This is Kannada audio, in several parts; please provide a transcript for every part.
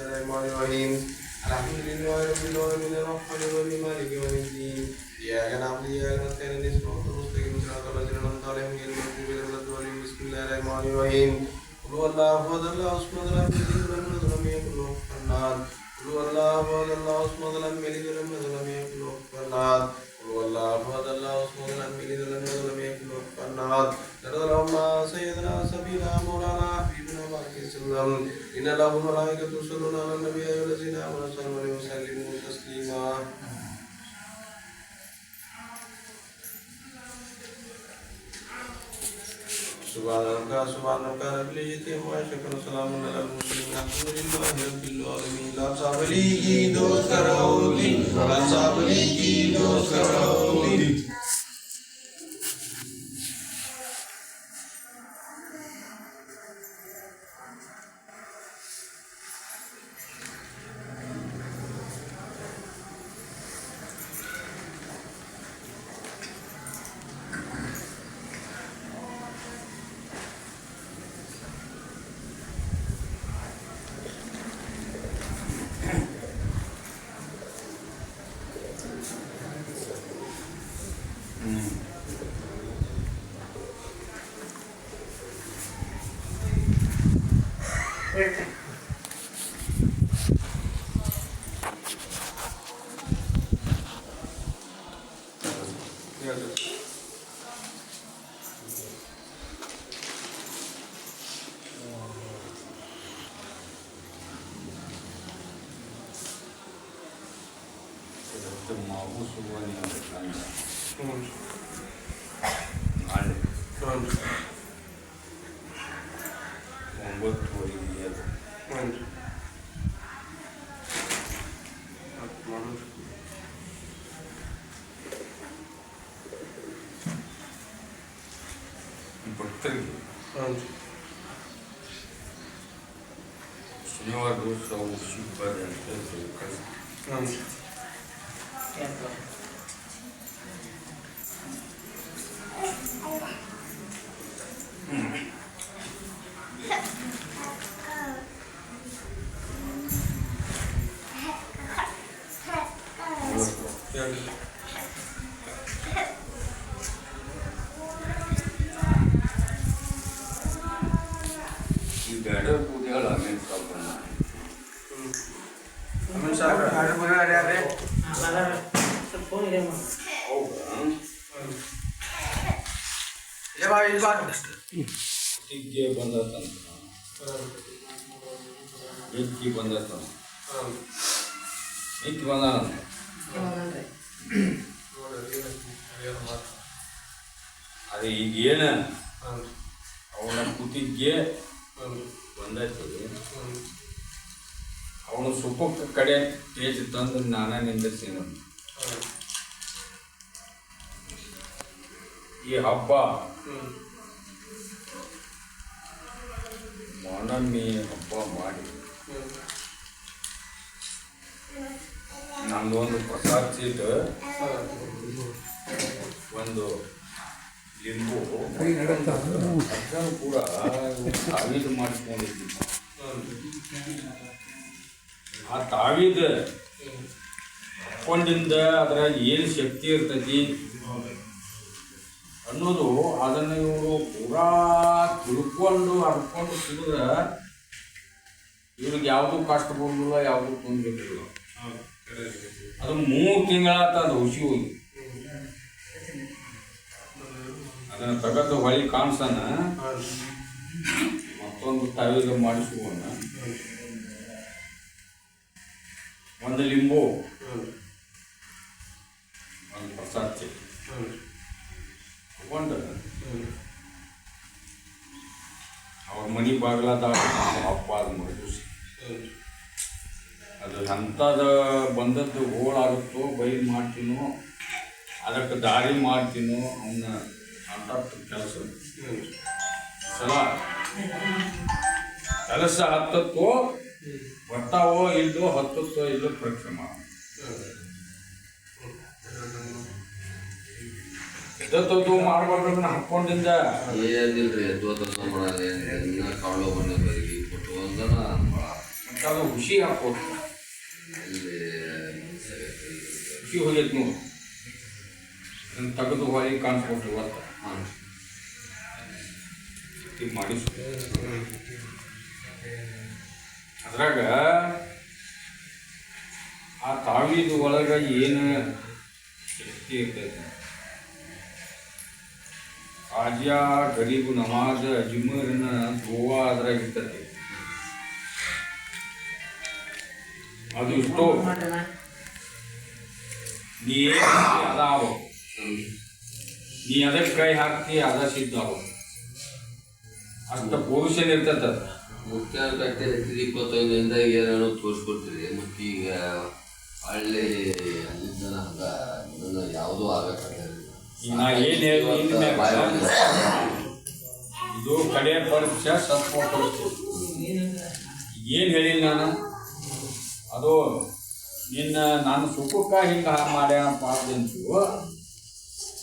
Bismillahirrahmanirrahim. Alhamdulillahirabbil alamin arrahmanir rahim maliki yawmiddin. Iyyaka na'budu wa iyyaka nasta'in ihdinas siratal mustaqim siratal ladzina an'amta alaihim ghayril maghdubi alaihim waladdallin. Bismillahirrahmanirrahim. Qul huwallahu ahad allahu samad lam yalid wa lam yulad wa lam yakul lahu kufuwan ahad. Qul huwallahu ahad allahu samad lam yalid wa lam yulad wa lam yakul lahu kufuwan ahad. هو الله أحد الله الصمد لم يلد ولم يولد ولم يكن له أحد. نرد اللهم سيدنا وسلم إن الله وملائكته يصلون على النبي الذين عليه وسلموا تسليما. سبحانك سبحانك رب العزة عما يصفون وسلام على المرسلين الحمد لله رب العالمين لا صابري کی دوست کراؤ دی لا صابري کی دوست کراؤ دی ಇವತ್ತು ದಿವಸ ಅವು ಸಿಗ್ಬಾರ್ದು ಅಂತ ಹೇಳಿ ಕಳ್ಸಿ ಹ್ಮ್ ಹೇಳಿ ಈ ಬೇಡ ಪೂಜೆಗಳು ಆಮೇಲೆ ಸ್ವಲ್ಪ ಮಾಡಿ. ಹ್ಮ್ ಆಮೇಲೆ ಸಾಕು ಹೌದಾ ಟಿಗ್ಗೆ ಬಂದತಂತ ಎಕ್ಕಿ ಬಂದಾನಂತ ಅದೇ ಈಗ ಏನ? ಅವನ ಕೂತಿದ್ಗೆ ಬಂದಾಯ್ತು ಅವನು ಸುಖಕ್ಕೆ ಕಡೆ ತೇಜ್ ತಂದು ನಾನೇ ನಿಂದಿರ್ತೀನಿ ಈ ಹಬ್ಬ. ಮೊನಮ್ಮಿ ಹಬ್ಬ ಮಾಡಿ. ನಮ್ದೊಂದು ಪ್ರಸಾದ ಚೀಟ್. ಒಂದು ಲಿಂಬು. ಅದನ್ನು ಕೂಡ ತಾವೀದು ಮಾಡಿಕೊಂಡಿದ್ವಿ ಆ ತಾವೀದು. ಹಾಕೊಂಡಿಂದ ಅದ್ರಾಗ ಏನು ಶಕ್ತಿ ಇರ್ತೈತಿ? ಅನ್ನೋದು ಅದನ್ನು ಇವರು ಪೂರಾ ತಿಳ್ಕೊಂಡು ಅರ್ಕೊಂಡು ಸಿಗಿದ್ರೆ ಇವ್ರಿಗೆ ಯಾವುದೂ ಕಷ್ಟ ಬಂದಿಲ್ಲ ಯಾವುದೂ ಅದು ಮೂರು ತಿಂಗಳಾತ ಅದು ಹುಸಿ ಹೋಗಿ ಅದನ್ನು ತಗದ್ದು ಹೊಳಿ ಕಾಣಿಸನ ಮತ್ತೊಂದು ತವಿದ ಮಾಡಿಸುವನ್ನ ಒಂದು ಲಿಂಬು ಒಂದು ಪ್ರಸಾದ ಅವ್ರ ಮನೆ ಬಾಗ್ಲಾದ ಅಪ್ಪ ಅದು ಮರುದಿವ್ಸ ಅದು ಅಂಥದ್ದು ಬಂದದ್ದು ಹೋಳಾಗುತ್ತೋ ಬೈ ಮಾಡ್ತೀನೋ, ಅದಕ್ಕೆ ದಾರಿ ಮಾಡ್ತೀನೋ ಅವನ್ನ ಅಂತ ಕೆಲಸ. ಸಲ ಕೆಲಸ ಹತ್ತತ್ತೋ ಬರ್ತಾವೋ ಇಲ್ಲೋ ಹತ್ತತ್ತೋ ಇಲ್ಲೋ ಪರೀಕ್ಷೆ ಮಾಡಿ ಎದ್ದತ್ತು ಮಾಡ್ಬಾರ್ದು ಹಾಕೊಂಡಿಂದ ಏನಿಲ್ರಿ ದೋತ ಸಂಬಳ ಇನ್ನ ಕಾಳು ಬಂದವರಿಗೆ ಕೊಟ್ಟು ಒಂದನ ಅದು ಹುಷಿ ಹಾಕೋದು ಹುಷಿ ಹೋಗೈತೆ ನೋಡು ಅದನ್ನ ತೆಗೆದು ಹೊಳಿ ಕಾಣಿಸ್ಕೊಟ್ರಿ ಇವತ್ತು. ಹಾಂ. ಮಾಡಿಸು. ಅದ್ರಾಗ ಆ ತಾವಿದ ಒಳಗೆ ಏನು ಶಕ್ತಿ ಇರ್ತೈತೆ? ಆಜ್ಯಾ ಗರೀಬು ನಮಾಜ್ ಅಜ್ಮೀರ್ನ ಗೋವಾ ಅದ್ರಾಗ ಇರ್ತೈತಿ ಅದು ಇಷ್ಟು ನೀ ಅದಾವ ನೀ ಅದಕ್ಕೆ ಕೈ ಹಾಕ್ತಿ, ಅದ ಸಿದ್ಧ. ಅಷ್ಟ ಪೊಲ್ಯೂಷನ್ ಇರ್ತೈತೆ ಅದು. ಮುಖ್ಯ ಇಪ್ಪತ್ತೊಂದರಿಂದ ಏನೇನೋ ತೋರಿಸ್ಕೊಡ್ತೀರಿ ಮತ್ತು ಈಗ ಹಳ್ಳಿ ಅಲ್ಲಿಂದ ಯಾವುದೂ ಈಗ ನಾ ಏನ್ ಇದು ಕಡೆ ಪರೀಕ್ಷೆ ಸತ್ವ ಏನು ಹೇಳಿಲ್ಲ ನಾನು? ಅದು ನಿನ್ನ ನಾನು ಸುಖಕ್ಕ ಹಿಂಗೆ ಮಾಡ್ಯಾನಪ್ಪ ಅದಂತು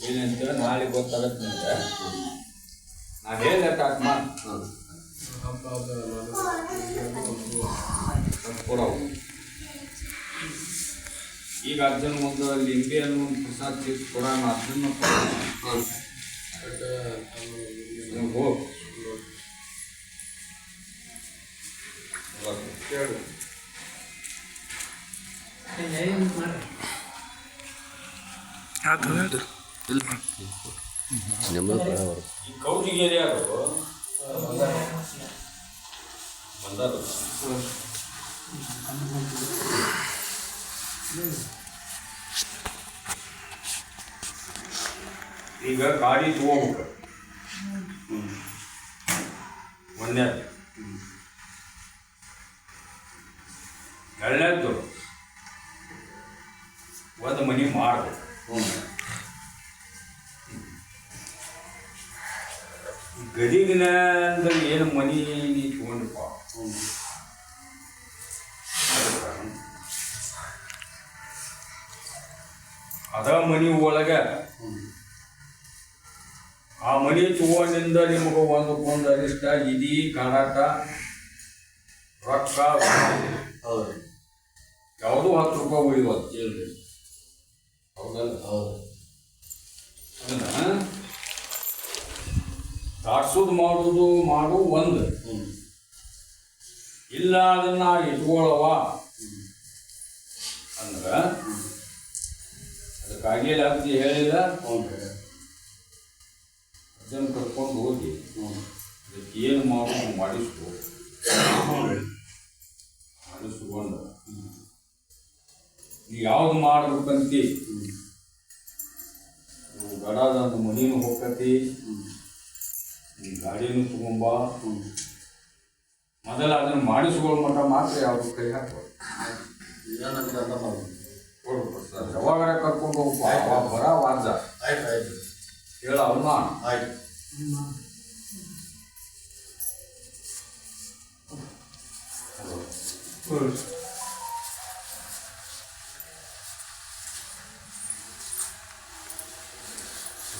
ಏನಂತ ನಾಳೆ ಗೊತ್ತಾಗತ್ತೆ ನಿಂಗೆ. ನಾ ಹೇಳಿದೆ ಆತ್ಮ ಹಾಂ ಹಬ್ಬ ಹಬ್ಬ ಕೊಡವು ಈಗ ಅರ್ಜುನ ಒಂದು ಲಿಂಬೆ ಅನ್ನೋ ಒಂದು ಪ್ರಸಾದ ತೀರ್ಸಿ ಕೊಡೋಣ ಅದನ್ನು ಈ ಕೌಜಿಗೇರಿ ಅದು ಬಂದದು ಈಗ ಗಾಡಿ ತಗೋಬೇಕು. ಒಂದನೇದು. ಎರಡನೇದ್ದು ಒಂದು ಮನೆ ಮಾಡಬೇಕು. ಗದಿಗಿನ ಅಂದ್ರೆ ಏನು ಮನಿ ನೀ ತಗೊಂಡಪ್ಪ? ಅದ ಮನಿ ಒಳಗ ಆ ಮನಿ ತಗೊಂಡಿಂದ ನಿಮಗೆ ಒಂದು ಒಂದು ಅರಿಷ್ಟ ಇಡೀ ಕಡಾಟ ರೊಕ್ಕ ಹೌದು. ಯಾವುದೂ ಹತ್ತು ರೂಪಾಯಿ ಉಳಿಯುವತ್ತು ಹೌದಲ್ಲ? ಹೌದು. ಅದನ್ನ ದಾಟ್ಸೋದು ಮಾಡುವುದು ಮಾಡು ಒಂದು. ಇಲ್ಲ ಅದನ್ನ ಇಟ್ಕೊಳ್ಳವ ಅಂದ್ರೆ ಅದಕ್ಕಾಗಿಲ್ಲ ಅಂತ ಹೇಳಿಲ್ಲ ಹ್ಞೂ ರೀ ಅದನ್ನು ಕರ್ಕೊಂಡು ಹೋಗಿ ಅದಕ್ಕೆ ಏನು ಮಾಡೋದು ಹ್ಞೂ ರೀ ಮಾಡಿಸ್ಕೊಂಡು. ನೀವು ಯಾವ್ದು ಮಾಡ್ಬೇಕಂತಿ? ಹ್ಞೂ ಒಂದು ಗಡಾದಂತ ಮನಿನೂ ಹೋಗ್ತತಿ. ಹ್ಞೂ ನೀ ಗಾಡಿನೂ ತಗೊಂಬ. ಮೊದಲ ಅದನ್ನು ಮಾಡಿಸ್ಕೊಳ್ ಮಟ್ಟ ಮಾತ್ರ ಯಾವ್ದು ಕೈ ಹಾಕ್ಬೋದು ಯಾವಾಗ ಸರ್ ಕರ್ಕೊಂಡು ಹೋಗ್ಬಾ ಬರ ವಾರ್ಜ ಆಯ್ತು ಆಯ್ತು. ಹೇಳ ಅವಮಾನ ಆಯ್ತು.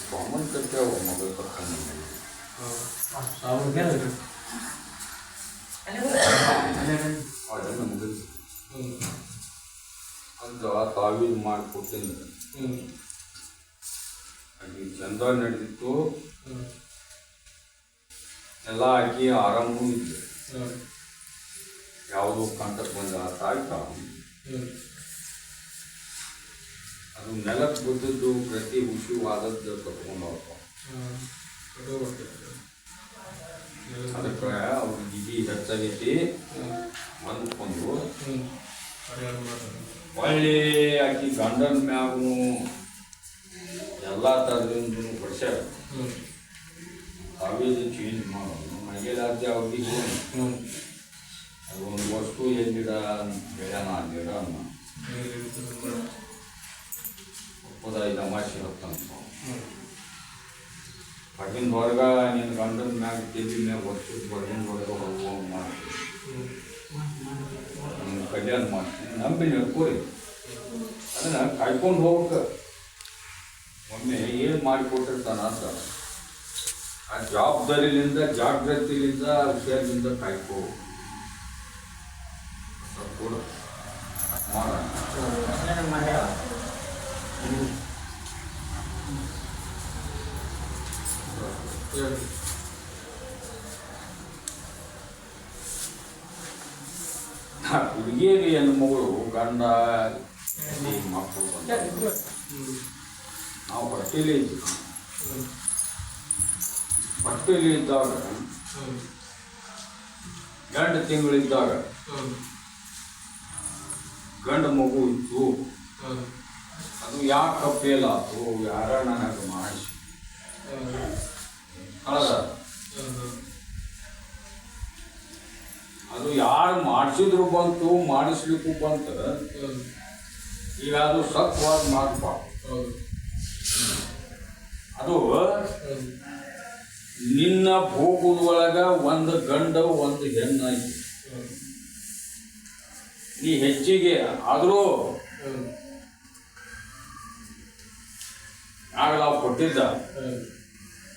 ಕಾಮನ್ ಕರ್ತೇವ ಮೊಬೈಲ್ ಮುಗಿದು ಅಂತ ತಾವೀದು ಮಾಡಿಕೊಟ್ಟಿಲ್ಲ ಅಲ್ಲಿ ಚಂದ ನಡೆದಿತ್ತು. ಎಲ್ಲ ಹಾಕಿ ಆರಾಮೂ ಇದ್ದೆ. ಯಾವುದೋ ಕಂಟಕ್ಕೆ ಬಂದ ಆಯ್ತಾ? ಅದು ನೆಲಕ್ಕೆ ಬಿದ್ದದ್ದು ಪ್ರತಿ ಹುಷಿ ವಾದದ್ದು ಕಟ್ಕೊಂಡವಪ್ಪ ಅದಕ್ಕೆ ಅವ್ರ ಗಿಗಿ ಹೆಚ್ಚಾಗೈತಿ. ಅಂದ್ಕೊಂಡು ಒಳ್ಳೆ ಆಕಿ ಗಂಡನ ಮ್ಯಾಗೂ ಎಲ್ಲ ಥರದಿಂದ ವರ್ಷ ತಾವೇದು ಚೇಂಜ್ ಮಾಡೋದು. ಮನೆಯಲ್ಲಿ ಅವ್ರಿಗೆ ಅದೊಂದು ವಸ್ತು ಎಲ್ಲಿಡ ಬೆಳೆನ ಗಿಡ ಅನ್ನ. ಒಪ್ಪದ ಇದು ಅಮಾಶೆ ಹೊರಗಿನ ಹೊರಗ ನಿನ್ನ ಗಂಡನ ಮ್ಯಾಗ ತಿಂದಿ ಮ್ಯಾಗ ಒತ್ತು ಹೊರಗಿನ ಹೊರಗ ಹೋಗುವ ಮಾಡ್ತೀನಿ ಕಲ್ಯಾಣ ಮಾಡ್ತೀನಿ ನಂಬಿ ನಡ್ಕೋರಿ ಅದನ್ನ ಕಾಯ್ಕೊಂಡು ಹೋಗ್ಬೇಕು. ಒಮ್ಮೆ ಏನು ಮಾಡಿಕೊಟ್ಟಿರ್ತಾನ ಅಂತ ಆ ಜವಾಬ್ದಾರಿಲಿಂದ ಜಾಗೃತಿಲಿಂದ ವಿಷಯದಿಂದ ಕಾಯ್ಕೋ ಸ್ವಲ್ಪ ಕೊಡು. ಅಷ್ಟ್ ಮಾಡ ಹೇಳಿ ಆ ಹುಡುಗಿಯರಿಗೆ ಹೆಣ್ಣು ಮಗಳು ಗಂಡ ಹೆಂಡತಿ, ಮಕ್ಕಳು ಬಂದ್ರು. ನಾವು ಹೊಟ್ಟೆಲಿ ಇದ್ವಿ ಹೊಟ್ಟೆಲಿ ಇದ್ದಾಗ ಎರಡು ಗಂಡು ತಿಂಗಳಿದ್ದಾಗ ಗಂಡು ಮಗು ಇತ್ತು. ಅದು ಯಾಕೆ ಫೇಲ್ ಆಯ್ತು ಯಾರ ನನಗೆ ಮಾಡಿಸಿ. ಕಳೆದ ಅದು ಯಾರು ಮಾಡಿಸಿದ್ರು ಬಂತು ಮಾಡಿಸ್ಲಿಕ್ಕೂ ಬಂತು. ಈಗ ಅದು ಸತ್ವಾದ ಮಾತು ಹೌದು. ಅದು ನಿನ್ನ ಭೋಗದೊಳಗ ಒಂದು ಗಂಡ, ಒಂದು ಹೆಣ್ಣಾಯ್ತು ನೀ ಹೆಚ್ಚಿಗೆ ಆದರೂ ಆಗ ನಾವು ಕೊಟ್ಟಿದ್ದ,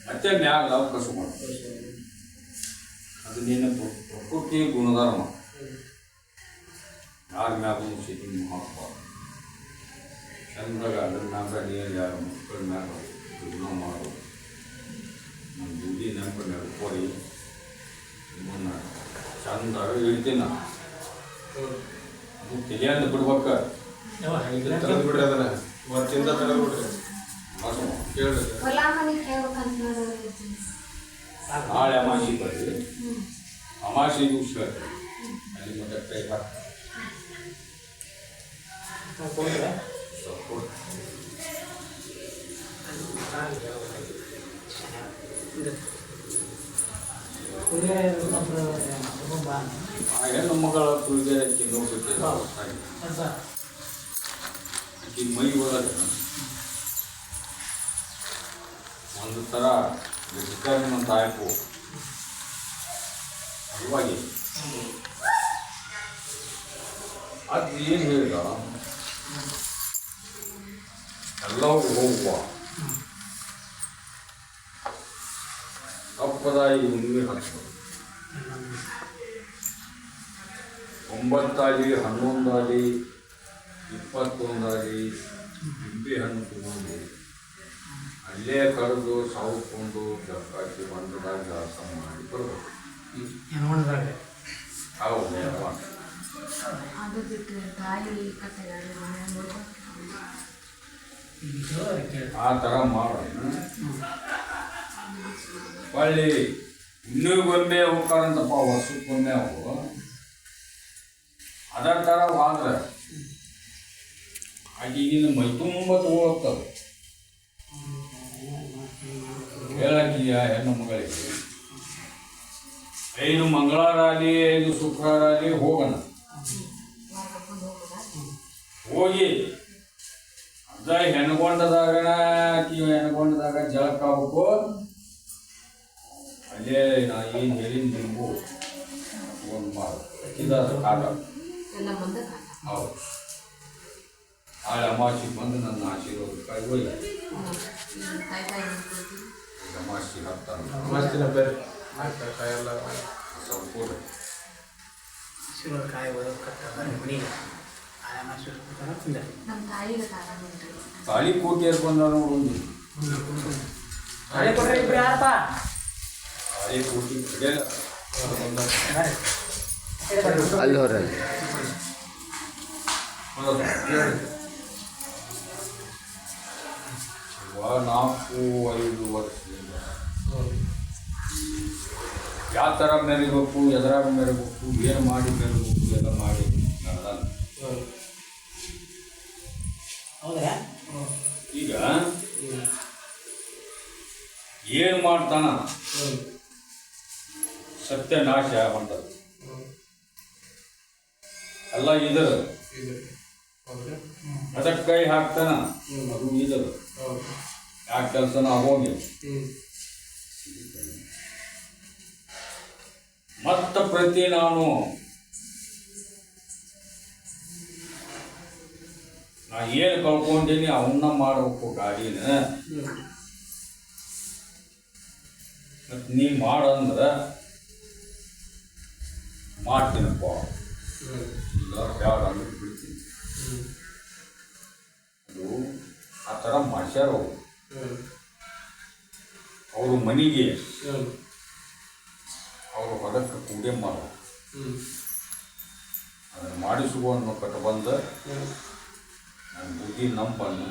ಮತ್ತೆ ಮ್ಯಾಗ ನಾವು ಕಸು ಮಾಡ. ಅದು ನಿನ್ನ ಪ್ರ- ಪ್ರಕೃತಿ ಗುಣಧರ್ಮ. ಯಾರ ಮ್ಯಾಗ ಸಿಟಿ ಹಾಕ್ಬಾರ್ದು ಚಂದಾಗ ಅದ್ರ ಮ್ಯಾಗ ನೀರು ಯಾರು? ಮಕ್ಕಳ ಮ್ಯಾಗ. ಮಾಡೋದು ನನ್ನ ದುಡ್ಡಿ ನೆನಪು ನಡ್ಕೊರಿ ನಿಮ್ಮನ್ನು ಚಂದ ಹೇಳ್ತೀನಿ. ಅದು ತಿಳಿಯಂದು ಬಿಡ್ಬೇಕ ಬಿಡ್ರಿ ಅದನ್ನ ಇವತ್ತಿಂದ ತೆಗೆದು ಬಿಡ್ರಿ ಮೋಸ ಕೇಳ್ರಿ ನಾಳೆ ಅಮಾಸಿ ಬರ್ರಿ ಅಮಾಸಿ ದಿವಸ ಅಲ್ಲಿ ಮತ್ತೆ ಕೈ ಹಾಕಿ ಸ್ವಲ್ಪ ಕೊಡು. ಆ ಹೆಣ್ಣು ಮಗಳ ಕುಳಿಗೆ ತಿನ್ನೋಗುತ್ತೆ ಅಕ್ಕಿ ಮೈ ಒಳಗೆ. ಒಂದು ಥರ ಡಿಸ್ಟರ್ಬ್ ತಾಯಪು ಅಲ್ವಾಗಿ. ಅದು ಏನು ಹೇಳಿದ? ಎಲ್ಲವೂ ಹೋಗುವ. ತಪ್ಪದಾಗಿ ಹುಣ್ಣಿಮೆ ಹಾಕ್ಸೋದು ಒಂಬತ್ತಾಗಿ ಹನ್ನೊಂದಾಗಿ ಇಪ್ಪತ್ತೊಂದಾಗಿ ನಿಂಬೆ ಹಣ್ಣು ತಗೊಂಡು ಅಲ್ಲೇ ಕರೆದು ಸಾವುಕೊಂಡು ಹಾಕಿ ಬಂದದಾಗ ದಾಸ ಮಾಡಿ ಬರಬೇಕು ಹೌದು ಆ ಥರ ಮಾಡೋಣ. ಹೊಳ್ಳಿ ಇನ್ನೂಗೊಮ್ಮೆ ಹೋಗ್ತಾರಂತಪ್ಪ ವರ್ಷಕ್ಕೊಮ್ಮೆ ಅವು. ಅದರ ಥರ ಹೋದ್ರೆ ಈಗಿನ ಮೈ ತುಂಬ ತಗೋಗ್ತವೆ ಹೇಳಕ್ಕಿಯ ಹೆಣ್ಣು ಮಗಳಿಗೆ? ಐದು ಮಂಗಳವಾರ ಆಗಲಿ ಐದು ಶುಕ್ರವಾರ ಆಗಲಿ ಹೋಗೋಣ. ಹೋಗಿ. ಅದ ಹೆಣ್ಗೊಂಡದಾಗ ಆಕಿ ಹೆಣ್ಗೊಂಡದಾಗ ಜಳಕ ಆಗ್ಬೇಕು ಅಲ್ಲೇ ನಾ ಏನು ಹೇಳಿನ ನಿಮಗೂ ಒಂದು ಮಾಡು. ಇದಾದ ಕಾಟ ಹೌದು. ನಾಳೆ ಅಮಾಸಿ ಬಂದು ನನ್ನ ಆಶೀರ್ವಾದ ಕಾಯಿ ಇಲ್ಲ ತಾಯಿ ತಾಯಿ ಮಾಡ್ಕೊಳ್ತೀವಿ ಈಗ ಅಮಾಸಿ ಹತ್ತಾರ ಮಸ್ತಿನ ಬೇರೆ ಆಯ್ತಾ ಕಾಯೆಲ್ಲ ಸ್ವಲ್ಪ ಕೊಡು. ಕಾಯಿ ಒಳಗೆ ಕಟ್ಟಾಗ ಮನಿ ಆಯಾಮ ಸುರ್ಕೊತಾರ ತಿಂದ ನಮ್ಮ ತಾಯಿಗೆ ತಾಳ ತಾಳಿ ಕೋಟಿಯರ್ ಬಂದ ನೋಡಿ ಹಳೆ ಕೊಟ್ರೆ ಇಬ್ರು ಯಾರಪ್ಪ? ತಾಳಿ ಕೋಟಿ ಹಿಡಿಯಲ್ಲ ಅಲ್ಲಿ ಹೊರಲ್ಲಿ ಹೌದಾ? ಇವಾಗ ನಾಲ್ಕು ಐದು ವರ್ಷದಿಂದ ಯಾವ ಥರ ಮೆರಿಬೇಕು ಎದರಾಗ ಮೆರಿಬೇಕು ಏನು ಮಾಡಿ ಮೆರಿಬೇಕು ಎಲ್ಲ ಮಾಡಿ ನಡೆದಾನ ಹೌದಾ ಈಗ ಏನು ಮಾಡ್ತಾನ ಸತ್ಯನಾಶ ಮಾಡ್ತಾರೆ ಅಲ್ಲ ಇದರ ಅದಕ್ಕೆ ಕೈ ಹಾಕ್ತಾನ? ಅದು ಇದರ ಕೆಲಸ ನಾ ಹೋಗಿ ಮತ್ತ ಪ್ರತಿ ನಾನು ನಾ ಏನು ಕಳ್ಕೊಂಡೀನಿ ಅವನ್ನ ಮಾಡಬೇಕು ಗಾಡಿನ. ಮತ್ತು ನೀ ಮಾಡಂದ್ರ ಮಾಡ್ತೀನಪ್ಪ. ಇಲ್ಲ ಬ್ಯಾಡ ಅಂದ್ರೆ ಬಿಡ್ತೀನಿ. ಅದು ಆ ಥರ ಮಾಡ್ಸ್ಯಾರ ಅವರು. ಅವ್ರ ಮನೆಗೆ ಅವರು ಹೊಲಕ್ಕೆ ಕೂಡೆ ಮಾಡೋ. ಅದನ್ನು ಮಾಡಿಸುವನ್ನು ಕಟ್ಟು ಬಂದು ನನ್ನ ಬುದ್ಧಿ ನಂಬನ್ನು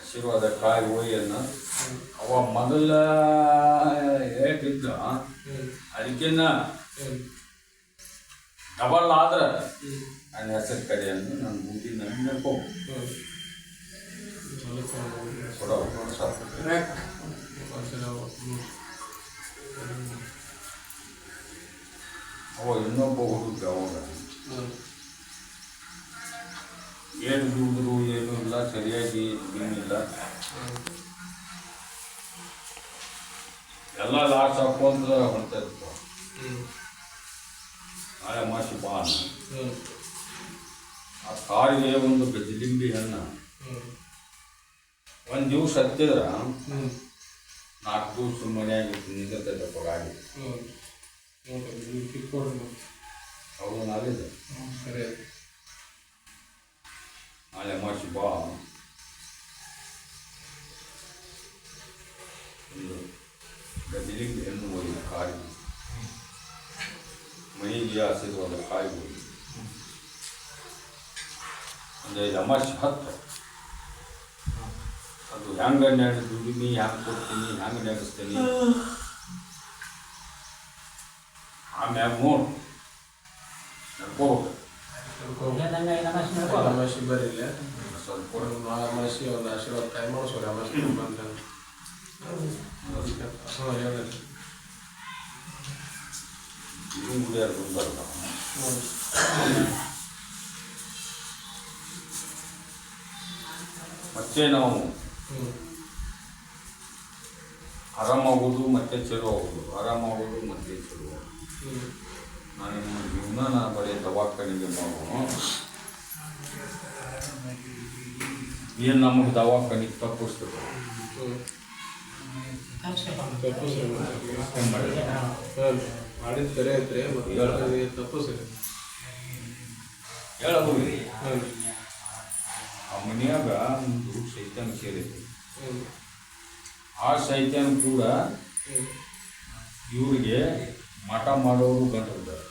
ಆಶೀರ್ವಾದ ಕಾಯಿ ಹೋಯನ್ನು ಅವ ಮೊದಲ ಹೇಳ್ತಿದ್ದ. ಅದಕ್ಕಿನ್ನ ಡಬಲ್ ಆದ್ರೆ ನನ್ನ ಹೆಸರು ಅಂದ್ರೆ ನನ್ನ ಮುಂದಿನ ಸಾಕು. ಅವ ಇನ್ನೊಬ್ಬ ಹುಡುಗ ಅವಾಗ ಏನು ದುಡಿದ್ರು ಏನೂ ಇಲ್ಲ, ಸರಿಯಾಗಿ ಏನಿಲ್ಲ. ಎಲ್ಲ ಲಾಸ್ ಹಾಕೊಂತ ಹೊಂಟ ನಾಳೆ ಮಾಸಿ ಬಾ ಆ ಕಾರಿಗೆ ಒಂದು ಗಜಲಿಂಬಿ ಹಣ್ಣ. ಒಂದು ದಿವಸ ಹತ್ತಿದ್ರ ನಾಲ್ಕು ದಿವಸ ಮನೆಯಾಗಿ ನಿಂದಿರ್ತೈತಪ್ಪ ಗಾಡಿ ಹೌದು ಸರಿ ನಾಳೆ ಮಾಸಿ ಬಾ. ಒಂದು ಗಜಲಿಂಬಿ ಹಣ್ಣು ಹೋಗಿ ಕಾರಿಗೆ ಮನೆಗೆ ಆಶೀರ್ವಾದ ಕಾಯಿ ಹೋಗಿ ಒಂದು ಐದು ಅಮಾಸಿ ಹತ್ತು ಅದು ಹೆಂಗೆ ನಡೆ ದುಡಿಮೆ ಹೆಂಗೆ ಕೊಡ್ತೀನಿ ಹೆಂಗೆ ನಡೆಸ್ತೀನಿ ಆಮ್ಯಾಗ ನೋಡು ನಡ್ಕೋಬೇಕು ಇಲ್ಲದಂಗೆ ಐದು ಅಮಾಸಿ ನಡ್ಕೋ ಅಮಾಸಿ ಬರಿಲ್ಲ ಸ್ವಲ್ಪ ಕೊಡು. ನಾಳೆ ಅಮಾಸಿ ಒಂದು ಆಶೀರ್ವಾದ ಕೈ ಮಾಡಿಸೋರಿ ಅಮಾಸಿ ಬಂದ ಹಾಂ ಮತ್ತೆ ನಾವು ಆರಾಮಾಗೋದು ಮತ್ತೆ ಚಲೋ ಆಗೋದು ಆರಾಮಾಗೋದು ಮತ್ತೆ ಆಗೋದು ನಾನು ನಿಮ್ಮ ಜೀವನ ಬರೀ ದವಾಖಾನಿಗೆ ಮಾಡೋಣ ಏನು ನಮಗೆ ದವಾಖಾನಿಗೆ ತಪ್ಪಿಸ್ತದೆ? ಮಾಡಿದ ಸರಿ ಐತ್ರಿ ಮತ್ತೆ ತಪ್ಪು ಸರಿ? ಹೇಳಬಹುದು ಆ ಮನ್ಯಾಗ ಒಂದು ಸೈತಾನ ಸೇರೈತಿ ಆ ಸೈತಾನ ಕೂಡ ಇವರಿಗೆ ಮಠ ಮಾಡೋರು ಬಂದಿರ್ತಾರೆ.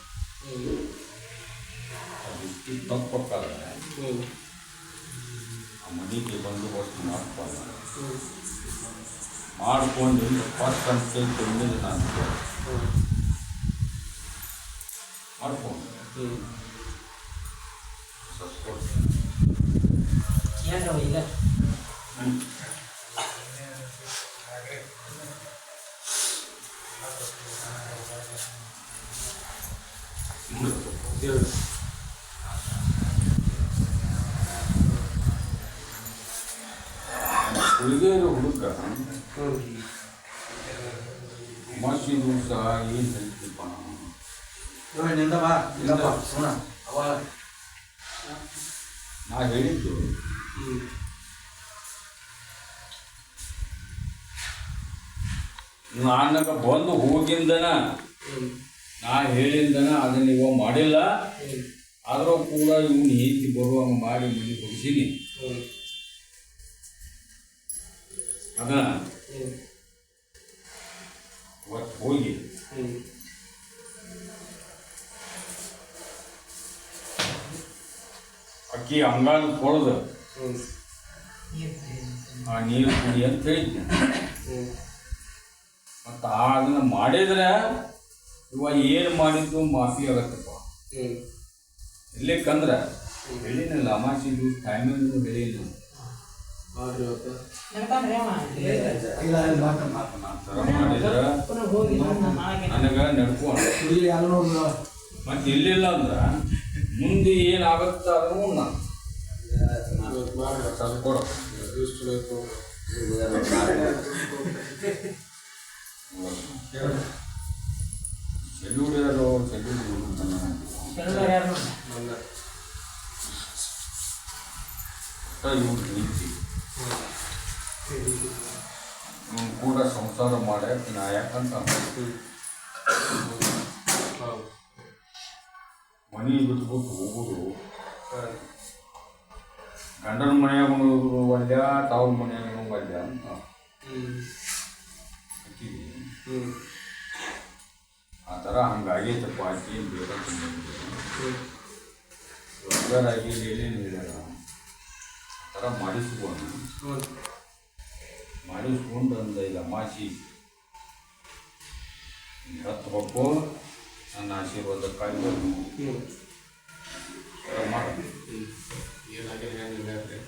ಅದಕ್ಕೆ ತಪ್ಪಕ್ಕಾದ್ರೆ ಹ್ಞೂ ಆ ಮನೆಗೆ ಬಂದೋಬಸ್ತ್ ಮಾಡ್ಕೊಂಡು ಹ್ಞೂ ಮಾಡ್ಕೊಂಡು ಫಸ್ಟ್ ಅಂತ ತಿಂದಿದ್ದು ನಾನು ಹ್ಞೂ ಮಾಡ್ಕೊಂಡು ಹ್ಞೂ ಸಸ್ಕೊಟ್ಟು ಏನ್ರವ ಈಗ ಹೇಳಿ ಹುಡುಗಿಯರು ಹುಡುಗ ಹ್ಞೂ ಅಮಾಸಿ ದಿವಸ ಏನು ಹೇಳ್ತೀಪ್ಪ ಇಲ್ಲಪ್ಪ, ಸುಣ ಅವ ನಾ ಹೇಳಿದ್ದು. ನಾನಗ ಬಂದು ಹೋಗಿಂದನ ನಾ ಹೇಳಿಂದನ ಅದನ್ನ ಇವ ಮಾಡಿಲ್ಲ. ಆದರೂ ಕೂಡ ಇವನು ಹೀಗೆ ಬರುವಂಗೆ ಮಾಡಿ ಮನೆ ಕೊಡಿಸೀನಿ ಅದನ್ನ ಹೋಗಿ. ಅಕ್ಕಿ ಅಂಗಾಲು ಕೊಳದು ಹ್ಞೂ ಆ ನೀರು ಕುಡಿ ಅಂತ ಹೇಳಿದ್ದೆ ಮತ್ತ ಅದನ್ನ ಮಾಡಿದ್ರೆ ಇವ ಏನು ಮಾಡಿದ್ದು ಮಾಫಿ ಆಗತ್ತಪ್ಪ. ಹ್ಞೂ ಇರ್ಲಿಕ್ಕಂದ್ರೆ ಹೇಳಿನಲ್ಲ ಅಮಾಸಿ ಟೈಮ್ ಟೈಮಿಂಗ್ ಹೇಳಿಲ್ಲ ನನಗೆ ನಡ್ಕೊಂಡು ಮತ್ತೆ ಇಲ್ಲಿಲ್ಲ ಅಂದ್ರೆ ಮುಂದೆ ಏನಾಗುತ್ತೆ ಅದನ್ನು ನಾನು ಸೆಲ್ಯೂಡ್ ಯಾರು ಇವ್ರು ನೀತಿ ಕೂಡ ಸಂಸಾರ ಮಾಡಕ್ಕೆ ನಾ ಯಾಕಂತ ಮನೆ ಬಿಟ್ಬಿಟ್ಟು ಹೋಗೋದು. ಗಂಡನ ಮನೆಯಾಗ ಒಲ್ಯ ತಾವು ಮನೆಯಾಗೂ ಒಲ್ಯ ಅಂತ. ಆ ಥರ ಹಂಗಾಗೈತಪ್ಪ ಆಕಿ ವರ್ಗರಾಗಿ ಏನೇನು ಹೇಳ್ಯಾರ? ಆ ಥರ ಮಾಡಿಸ್ಕೊಂಡು. ಮಾಡಿಸ್ಕೊಂಡು ಅಂದ ಇಲ್ಲ ಮಾಸಿ ಹತ್ತು ಹೊಪ್ಪು ನನ್ನ ಆಶೀರ್ವಾದಕ್ಕಾಗಿ ಮಾಡಿ ಏನಾಗಿದೆ